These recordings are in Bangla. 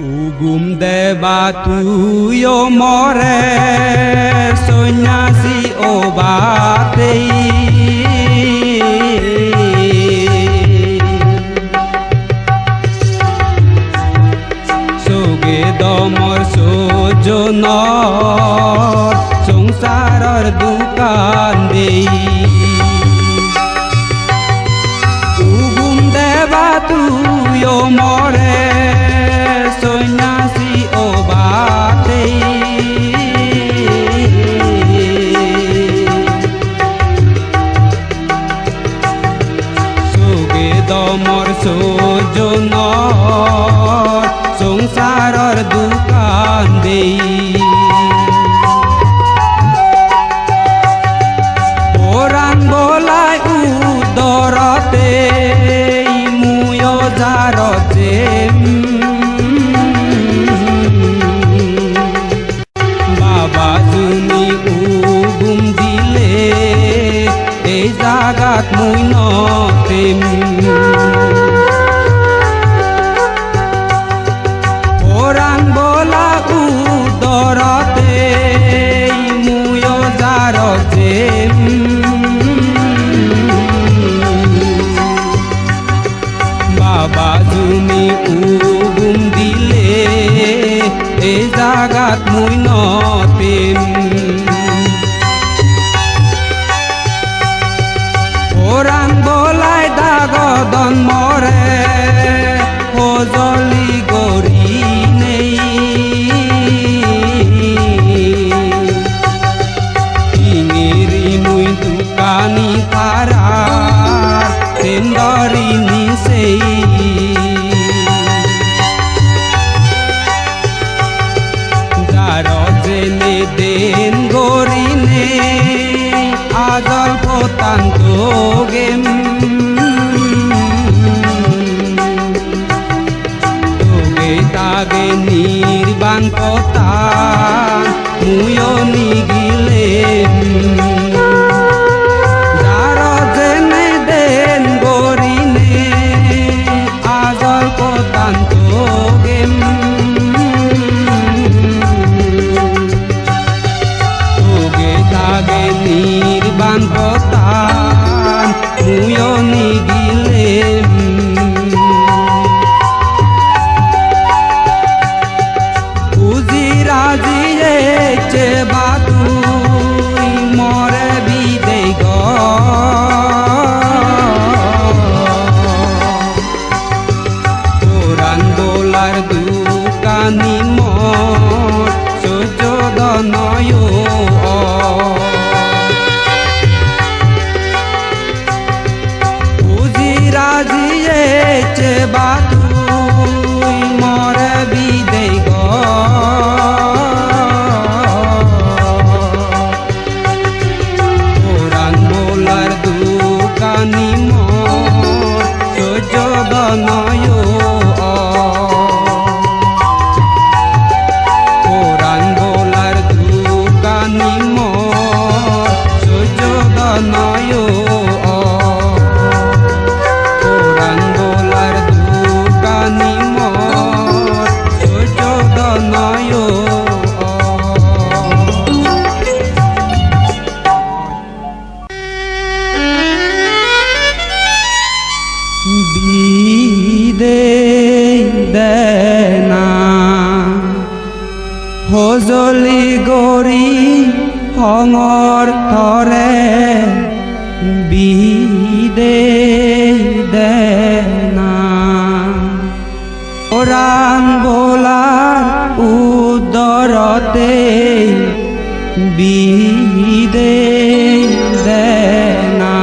উগুম দেবা তুইও মরে। সন্ন্যাসী ও বাতেই। সোগে দমর সোজন সংসারর দোকান এ জাগাত মুই নতিম ওরাং বলাই দাগ মরে নয় বোলার দুকানি সহ্য নয় বিদে দেনা হজলি গৰি হঙৰ থৰে বিদে দেনা। ওৰাণ বোলাৰ উদৰতে বিদে দেনা।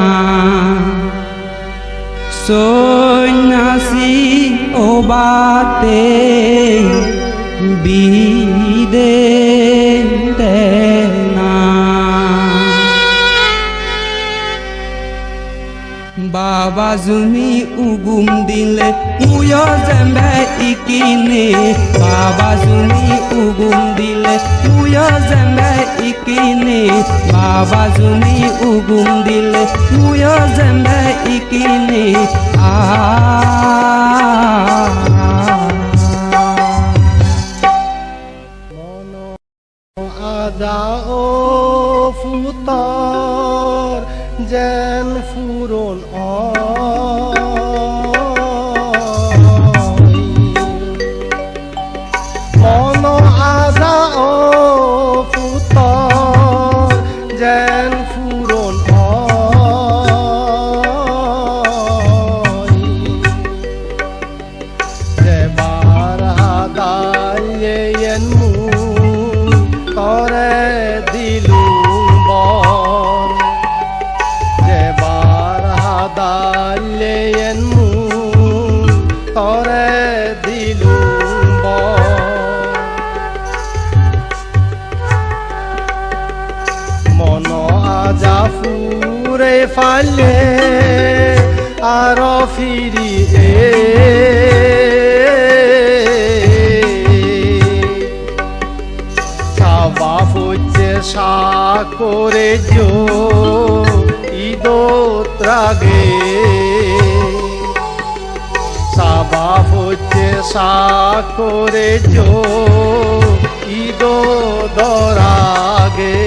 সন্ন্যাসী ওবাতে বিদে বাবা জুমি উগুম দিলে, মুয় জেম্বে ইকিনে। বাবা জুমি উগুম দিলে, মুয় জেম্বে ইকিনে। বাবা জুমি উগুম দিলে, মুয় যেন ফুরন অ দিল মন আজা ফুরে ফালে আর ফিরি সাবা হচ্ছে সা করে জো ঈদ ত্রাগে হচ্ছে সাকরে জো ঈদো দরাগে।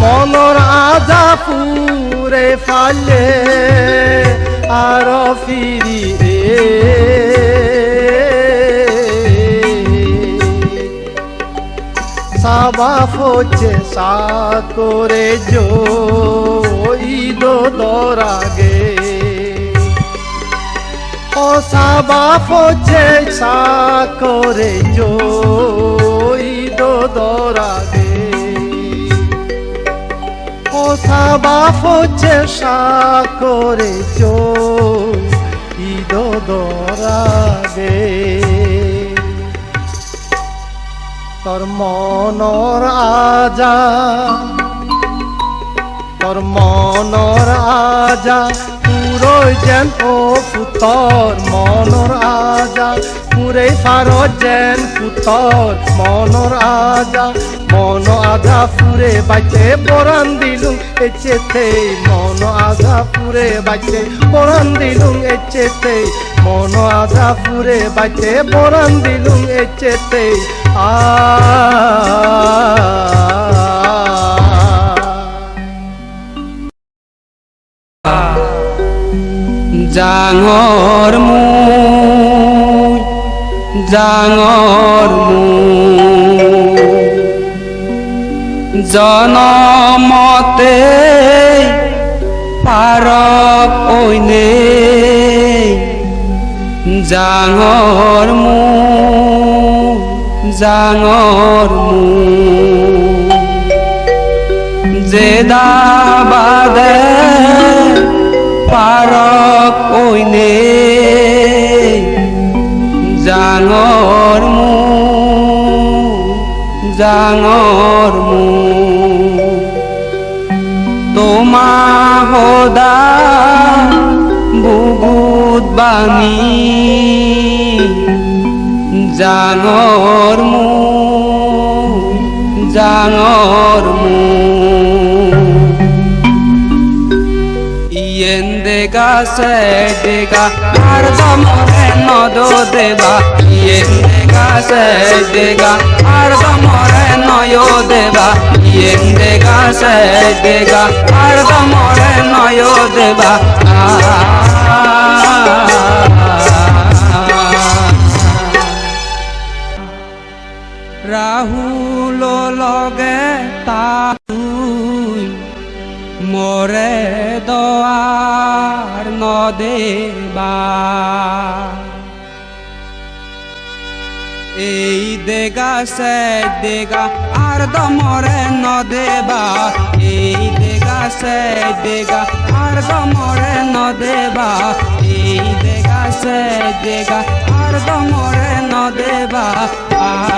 মনর আজা পুরে ফালে আর ফিরি সাবা ফোচে সা করে জো সাবা ফোচে সা করে জো ঈদো দরাগে। ও সাবা ফোচে সা করে জো ঈদো দরাগে। তোর মনর আজা তোর মনর আজা পুরো যেন ও পুতর মনর আজা। পুরে ফার যেন পুতর মনর আজা। মন আজা পুরে বাইতে পরান দিলুম এচেতে মন আজা পুরে বাইতে পরান দিলুম এচেতে মন আজা পুরে বাইতে পরান দিলুম এচেতে আ জাঙর মুই জাঙর মুই। জনমতে পারক ঐনে জাঙর মু জাঙর মুই। জেদা বাদে পারক ঐনে জাঙর মু জাঙর মু। তোমা হদা বুগুত বাণী জাঙর মু জাঙর দেগা সে দেগা আর দমরে নদো দেবা ইয়েন দেগা সে দেগা আর দমরে নয়ো দেবা ইয়েন দেগা সে দেগা আর দমরে নয়ো দেবা রাহুল লগে তাই মোরে দোয়ার নদেবা। এই দেগা, সে দেগা, আর দমরে নদেবা। এই দেগা, সে দেগা, আর দমরে নদেবা। এই দেগা, সে দেগা, আর দমরে নদেবা। আ